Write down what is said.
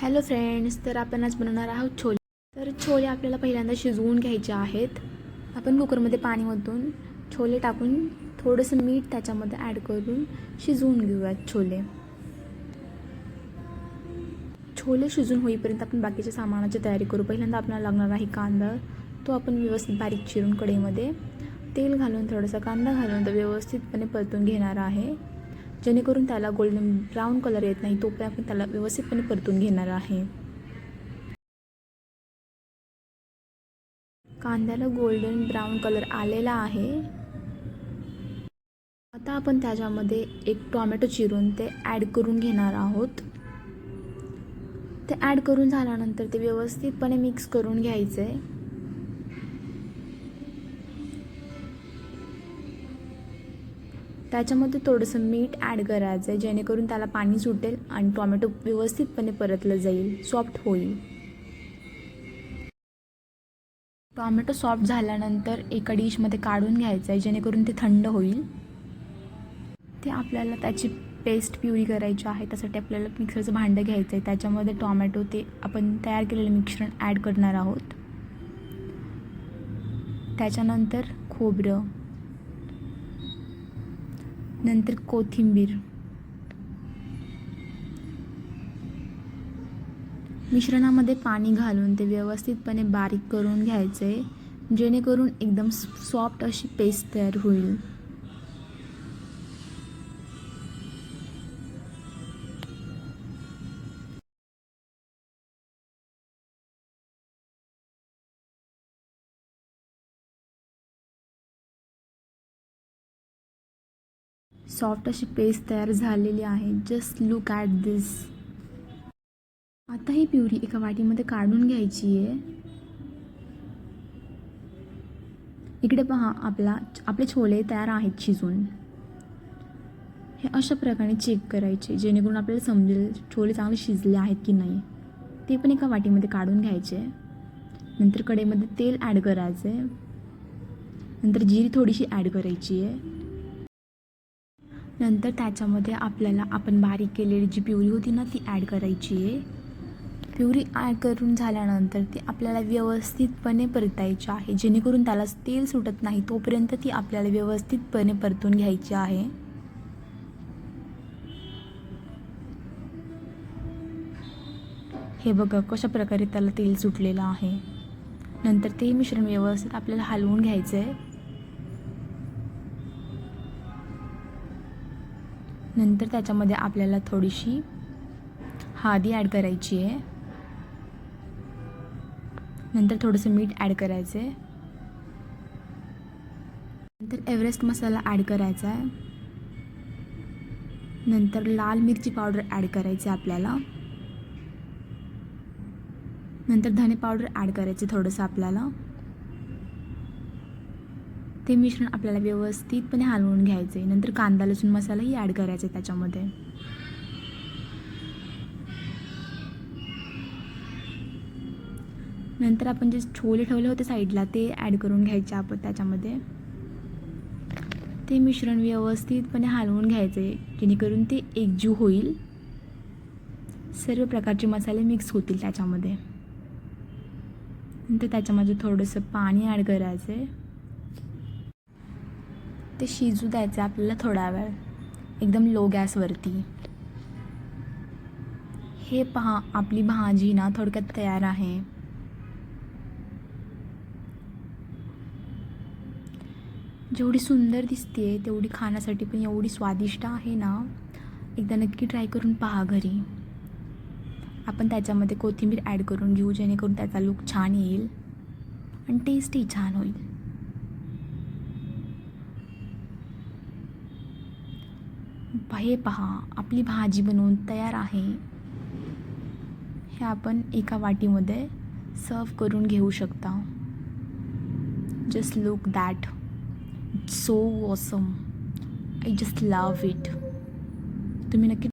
Hello friends तर आपण आज बनवणार आहोत छोले. तर छोले आपल्याला पहिल्यांदा शिजवून घ्यायचे आहेत. आपण कुकरमध्ये पाणी ओतून छोले टाकून थोडंसं मीठ त्याच्यामध्ये ॲड करून शिजवून घेऊयात छोले. छोले शिजून होईपर्यंत आपण बाकीच्या सामानाची तयारी करू. पहिल्यांदा आपल्याला लागणार आहे कांदा. तो आपण व्यवस्थित बारीक चिरून कढईमध्ये तेल घालून थोडासा कांदा घालून तो व्यवस्थितपणे परतून घेणार आहे. जेणेकरून त्याला गोल्डन ब्राऊन कलर येत नाही तो पण आपण त्याला व्यवस्थितपणे परतून घेणार आहे. कांद्याला गोल्डन ब्राऊन कलर आलेला आहे. आता आपण त्याच्यामध्ये एक टॉमॅटो चिरून ते ॲड करून घेणार आहोत. ते ॲड करून झाल्यानंतर ते व्यवस्थितपणे मिक्स करून घ्यायचं आहे त्याच्यामध्ये थोडंसं मीठ ॲड करायचं आहे जेणेकरून त्याला पाणी सुटेल आणि टॉमॅटो व्यवस्थितपणे परतलं जाईल सॉफ्ट होईल. टॉमॅटो सॉफ्ट झाल्यानंतर एका डिशमध्ये काढून घ्यायचं आहे जेणेकरून ते थंड होईल. ते आपल्याला त्याची पेस्ट प्युरी करायची आहे त्यासाठी आपल्याला मिक्सरचं भांडं घ्यायचं आहे त्याच्यामध्ये टॉमॅटो ते आपण तयार केलेलं मिश्रण ॲड करणार आहोत. त्याच्यानंतर खोबरं नंतर कोथिंबीर. मिश्रणामध्ये पाणी घालून ते व्यवस्थितपणे बारीक करून घ्यायचे आहे जेणेकरून एकदम सॉफ्ट अशी पेस्ट तयार होईल. सॉफ्ट अशी पेस्ट तयार झालेली आहे. जस्ट लुक ॲट दिस आता ही प्युरी एका वाटीमध्ये काढून घ्यायची आहे इकडे पहा आपला आपले छोले तयार आहेत शिजून. हे अशा प्रकारे चेक करायचे जेणेकरून आपल्याला समजेल छोले चांगले शिजले आहेत की नाही. ते पण एका वाटीमध्ये काढून घ्यायचे. नंतर कढईमध्ये तेल ॲड करायचे नंतर जिरी थोडीशी ॲड करायची आहे नंतर त्याच्यामध्ये आपल्याला आपण बारीक केलेली जी प्युरी होती ना ती ॲड करायची आहे. प्युरी ॲड करून झाल्यानंतर ती आपल्याला व्यवस्थितपणे परतायची आहे. जेणेकरून त्याला तेल सुटत नाही तोपर्यंत ती आपल्याला व्यवस्थितपणे परतून घ्यायची आहे. हे बघा कशा प्रकारे त्याला तेल सुटलेलं आहे. नंतर ते मिश्रण व्यवस्थित आपल्याला हलवून घ्यायचं आहे नंतर त्याच्यामध्ये आपल्याला थोडीशी हळदी ॲड करायची आहे. नंतर थोडंसं मीठ ॲड करायचं आहे नंतर एव्हरेस्ट मसाला ॲड करायचा आहे. नंतर लाल मिरची पावडर ॲड करायची आहे आपल्याला. नंतर धने पावडर ॲड करायचे थोडंसं आपल्याला. ते मिश्रण आपल्याला व्यवस्थितपणे हलवून घ्यायचे नंतर कांदा लसूण मसालाही ॲड करायचा आहे त्याच्यामध्ये. नंतर आपण जे छोले ठेवले होते साईडला ते ॲड करून घ्यायचे आपण त्याच्यामध्ये. ते मिश्रण व्यवस्थितपणे हलवून घ्यायचे जेणेकरून ते एकजीव होईल. सर्व प्रकारचे मसाले मिक्स होतील त्याच्यामध्ये. नंतर त्याच्यामध्ये थोडंसं पाणी ॲड करायचं आहे ते शिजू द्यायचं आपल्याला थोडा वेळ. एकदम लो गॅसवरती. हे पहा आपली भाजी ना थोडक्यात तयार आहे. जेवढी सुंदर दिसते तेवढी खाण्यासाठी पण एवढी स्वादिष्ट आहे ना. एकदा नक्की ट्राय करून पहा घरी. आपण त्याच्यामध्ये कोथिंबीर ॲड करून घेऊ जेणेकरून त्याचा लुक छान येईल. आणि टेस्टही छान होईल. हे पहा आपली भाजी बनवून तयार आहे. हे आपण एका वाटीमध्ये सर्व करून घेऊ शकता. Just look that so awesome I just love it तुम्ही नक्की